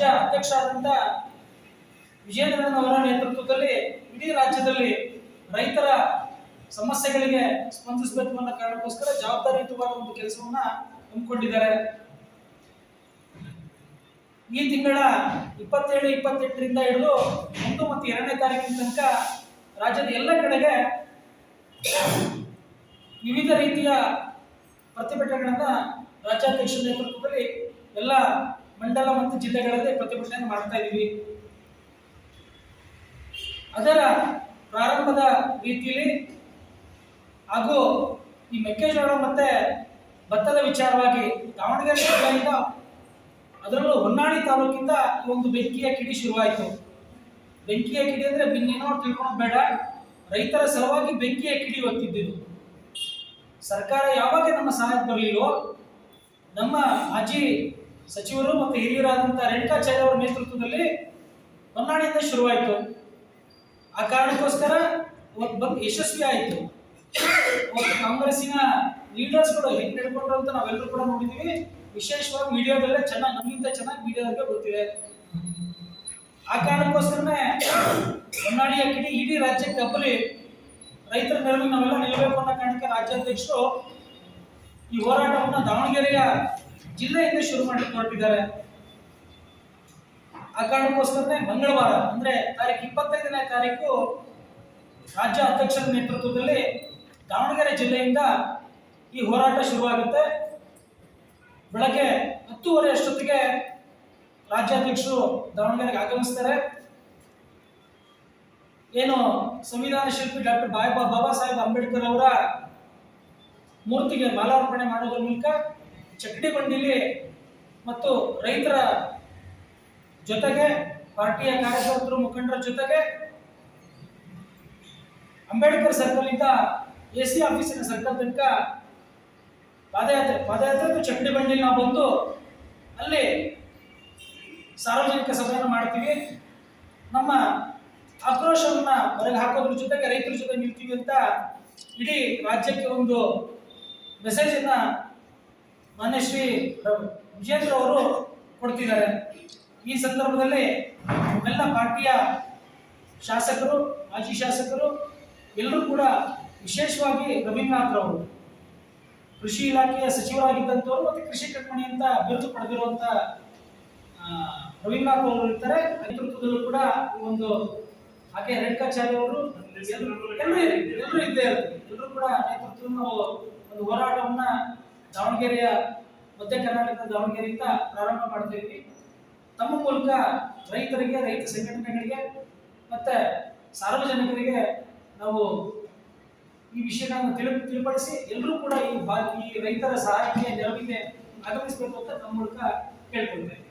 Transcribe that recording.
ರಾಜ್ಯ ಅಧ್ಯಕ್ಷರಾದಂಥ ವಿಜೇಂದ್ರನ್ ಅವರ ನೇತೃತ್ವದಲ್ಲಿ ಇಡೀ ರಾಜ್ಯದಲ್ಲಿ ರೈತರ ಸಮಸ್ಯೆಗಳಿಗೆ ಸ್ಪಂದಿಸಬೇಕು ಅನ್ನೋ ಕಾರಣಕ್ಕೋಸ್ಕರ ಜವಾಬ್ದಾರಿಯುತವಾದ ಒಂದು ಕೆಲಸವನ್ನ ಹಮ್ಮಿಕೊಂಡಿದ್ದಾರೆ. ಈ ತಿಂಗಳ ಇಪ್ಪತ್ತೇಳು, ಇಪ್ಪತ್ತೆಂಟರಿಂದ ಹಿಡಿದು ಒಂದು ಮತ್ತು ಎರಡನೇ ತಾರೀಕಿನ ತನಕ ರಾಜ್ಯದ ಎಲ್ಲ ಕಡೆಗೆ ವಿವಿಧ ರೀತಿಯ ಪ್ರತಿಭಟನೆಗಳನ್ನ ರಾಜ್ಯಾಧ್ಯಕ್ಷ ನೇತೃತ್ವದಲ್ಲಿ ಎಲ್ಲ ಮಂಡಲ ಮತ್ತು ಜಿಲ್ಲೆಗಳಲ್ಲಿ ಪ್ರತಿಭಟನೆ ಮಾಡ್ತಾ ಇದ್ದೀವಿ. ಅದರ ಪ್ರಾರಂಭದ ರೀತಿಯಲ್ಲಿ ಹಾಗೂ ಈ ಮೆಕ್ಕೆಜೋಳ ಮತ್ತೆ ಭತ್ತದ ವಿಚಾರವಾಗಿ ದಾವಣಗೆರೆ ಜಿಲ್ಲೆಯಿಂದ ಅದರಲ್ಲೂ ಹೊನ್ನಾಳಿ ತಾಲೂಕಿಂದ ಈ ಒಂದು ಬೆಂಕಿಯ ಕಿಡಿ ಶುರುವಾಯಿತು. ಬೆಂಕಿಯ ಕಿಡಿ ಅಂದ್ರೆ ಬಿನ್ನೇನೋ ತಿಳ್ಕೊಳೋದು ಬೇಡ. ರೈತರ ಸಲುವಾಗಿ ಬೆಂಕಿಯ ಕಿಡಿ ಹೊತ್ತಿದ್ದಿದ್ದು. ಸರ್ಕಾರ ಯಾವಾಗ ನಮ್ಮ ಸಹಾಯಕ್ಕೆ ಬರಲಿಲ್ಲೋ ನಮ್ಮ ಮಾಜಿ ಸಚಿವರು ಮತ್ತು ಹಿರಿಯರಾದಂಥ ರೇಣುಕಾಚಾರ್ಯ ಅವರ ನೇತೃತ್ವದಲ್ಲಿ ಹೊನ್ನಾಳಿಯಿಂದ ಶುರುವಾಯಿತು. ಆ ಕಾರಣಕ್ಕೋಸ್ಕರ ಯಶಸ್ವಿ ಆಯಿತು. ಕಾಂಗ್ರೆಸ್ಸಿನ ಲೀಡರ್ಸ್ಗಳು ಹೆಂಗ್ ನಡ್ಕೊಂಡ್ರು ಅಂತ ನಾವೆಲ್ಲರೂ ಕೂಡ ನೋಡಿದೀವಿ. ವಿಶೇಷವಾಗಿ ಮೀಡಿಯಾದಲ್ಲೇ ಚೆನ್ನಾಗಿ, ನಮಗಿಂತ ಚೆನ್ನಾಗಿ ಮೀಡಿಯಾದಲ್ಲೇ ಗೊತ್ತಿದೆ ಆ ಕಾರಣಕ್ಕೋಸ್ಕರನೇ ಹೊನ್ನಾಳಿಯ ಕಿಡಿ ಇಡೀ ರಾಜ್ಯಕ್ಕೆ ಹಬ್ಬಲಿ ರೈತರ ನೆರವಿಗೆ ನಾವೆಲ್ಲ ನಿಲ್ಲಬೇಕು ಅನ್ನೋ ಕಾರಣಕ್ಕೆ ರಾಜ್ಯಾಧ್ಯಕ್ಷರು ಈ ಹೋರಾಟವನ್ನು ದಾವಣಗೆರೆಯ ಜಿಲ್ಲೆಯಿಂದ ಶುರು ಮಾಡಲಿಕ್ಕೆ ಹೊರಟಿದ್ದಾರೆ. ಆ ಕಾರಣಕ್ಕೋಸ್ಕರನೇ ಮಂಗಳವಾರ, ಅಂದ್ರೆ ತಾರೀಕು ಇಪ್ಪತ್ತೈದನೇ ತಾರೀಕು ರಾಜ್ಯ ಅಧ್ಯಕ್ಷರ ನೇತೃತ್ವದಲ್ಲಿ ದಾವಣಗೆರೆ ಜಿಲ್ಲೆಯಿಂದ ಈ ಹೋರಾಟ ಶುರುವಾಗುತ್ತೆ. ಬೆಳಗ್ಗೆ ಹತ್ತೂವರೆ ಅಷ್ಟೊತ್ತಿಗೆ ರಾಜ್ಯಾಧ್ಯಕ್ಷರು ದಾವಣಗೆರೆಗೆ ಆಗಮಿಸ್ತಾರೆ. ಏನು ಸಂವಿಧಾನ ಶಿಲ್ಪಿ ಡಾಕ್ಟರ್ ಬಾಬಾ ಬಾಬಾ ಸಾಹೇಬ್ ಅಂಬೇಡ್ಕರ್ ಅವರ ಮೂರ್ತಿಗೆ ಮಾಲಾರ್ಪಣೆ ಮಾಡೋದ್ರ ಮೂಲಕ ಚಕ್ಕಡಿ ಬಂಡಿಲಿ ಮತ್ತು ರೈತರ ಜೊತೆಗೆ ಪಾರ್ಟಿಯ ಕಾರ್ಯಕರ್ತರು ಮುಖಂಡರ ಜೊತೆಗೆ ಅಂಬೇಡ್ಕರ್ ಸರ್ಕಲ್ ಇಂದ ಎ ಸಿ ಆಫೀಸಿನ ಸರ್ಕಲ್ ತನಕ ಪಾದಯಾತ್ರೆ ಪಾದಯಾತ್ರೆ ಚಕ್ಕಡಿ ಬಂಡಿಲಿ ನಾವು ಬಂದು ಅಲ್ಲಿ ಸಾರ್ವಜನಿಕ ಸಭೆಯನ್ನು ಮಾಡ್ತೀವಿ. ನಮ್ಮ ಆಕ್ರೋಶವನ್ನು ಹೊರಗೆ ಹಾಕೋದ್ರ ಜೊತೆಗೆ ರೈತರ ಜೊತೆ ನಿಲ್ತೀವಿ ಅಂತ ಇಡೀ ರಾಜ್ಯಕ್ಕೆ ಒಂದು ಮೆಸೇಜ್ ಅನ್ನ ಮಾನ್ಯ ಶ್ರೀ ವಿಜೇಂದ್ರ ಅವರು ಕೊಡ್ತಿದ್ದಾರೆ. ಈ ಸಂದರ್ಭದಲ್ಲಿ ಎಲ್ಲ ಪಾರ್ಟಿಯ ಶಾಸಕರು, ಮಾಜಿ ಶಾಸಕರು ಎಲ್ಲರೂ ಕೂಡ ವಿಶೇಷವಾಗಿ ರವೀಂದ್ರನಾಥ್ ಅವರು. ಕೃಷಿ ಇಲಾಖೆಯ ಸಚಿವರಾಗಿದ್ದಂಥವ್ರು ಮತ್ತು ಕೃಷಿ ಕಣ್ಮಣಿ ಅಂತ ಬಿರುದು ಪಡೆದಿರುವಂಥ ರವೀಂದ್ರನಾಥ್ ಅವರು ಇರ್ತಾರೆ. ನೇತೃತ್ವದಲ್ಲೂ ಕೂಡ ಒಂದು ಹಾಗೆ ರೇಣುಕಾಚಾರ್ಯ ಅವರು ಎಲ್ಲರೂ ಎಲ್ಲರೂ ಇದ್ದೇ ಇರ್ತಾರೆ. ಎಲ್ಲರೂ ಕೂಡ ನೇತೃತ್ವದ ಒಂದು ಹೋರಾಟವನ್ನ ದಾವಣಗೆರೆಯ ಮಧ್ಯ ಕರ್ನಾಟಕದ ದಾವಣಗೆರೆಯಿಂದ ಪ್ರಾರಂಭ ಮಾಡ್ತಾ ಇದ್ವಿ ತಮ್ಮ ಮೂಲಕ ರೈತರಿಗೆ, ರೈತ ಸಂಘಟನೆಗಳಿಗೆ ಮತ್ತೆ ಸಾರ್ವಜನಿಕರಿಗೆ ನಾವು ಈ ವಿಷಯಗಳನ್ನು ತಿಳಿ, ತಿಳಿಪಡಿಸಿ ಎಲ್ಲರೂ ಕೂಡ ಈ ಈ ರೈತರ ಸಹಾಯಕ್ಕೆ ನೆರವಿಗೆ ಆಗಮಿಸಬೇಕು ಅಂತ ನಮ್ಮ ಮೂಲಕ ಕೇಳ್ಕೊಳ್ತೇವೆ.